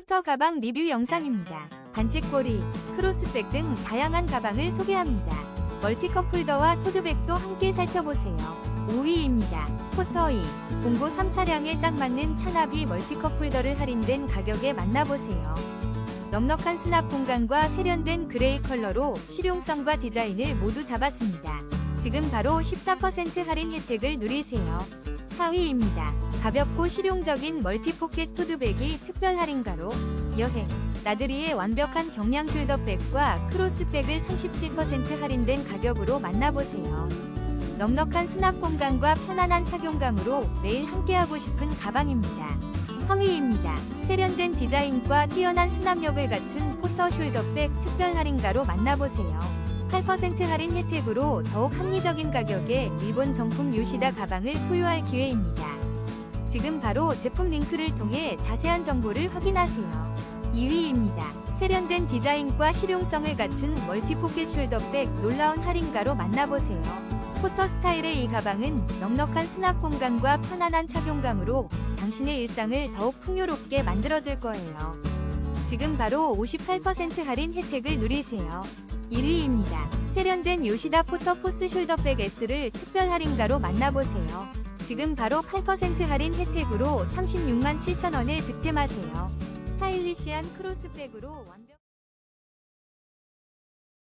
포터 가방 리뷰 영상입니다. 반지꼬리, 크로스백 등 다양한 가방을 소개합니다. 멀티컵 폴더와 토드백도 함께 살펴보세요. 5위입니다. 포터 2. 공고 3차량에 딱 맞는 차나비 멀티컵 폴더를 할인된 가격에 만나보세요. 넉넉한 수납 공간과 세련된 그레이 컬러로 실용성과 디자인을 모두 잡았습니다. 지금 바로 14% 할인 혜택을 누리세요. 4위입니다. 가볍고 실용적인 멀티포켓 토드백이 특별 할인가로 여행, 나들이의 완벽한 경량 숄더백과 크로스백을 37% 할인된 가격으로 만나보세요. 넉넉한 수납 공간과 편안한 착용감으로 매일 함께하고 싶은 가방입니다. 3위입니다. 세련된 디자인과 뛰어난 수납력을 갖춘 포터 숄더백 특별 할인가로 만나보세요. 8% 할인 혜택으로 더욱 합리적인 가격에 일본 정품 요시다 가방을 소유할 기회입니다. 지금 바로 제품 링크를 통해 자세한 정보를 확인하세요. 2위입니다. 세련된 디자인과 실용성을 갖춘 멀티포켓 숄더백 놀라운 할인가로 만나보세요. 포터 스타일의 이 가방은 넉넉한 수납 공간과 편안한 착용감으로 당신의 일상을 더욱 풍요롭게 만들어줄 거예요. 지금 바로 58% 할인 혜택을 누리세요. 1위입니다. 세련된 요시다 포터 포스 숄더백 S를 특별 할인가로 만나보세요. 지금 바로 8% 할인 혜택으로 36만 7천원에 득템하세요. 스타일리시한 크로스백으로 완벽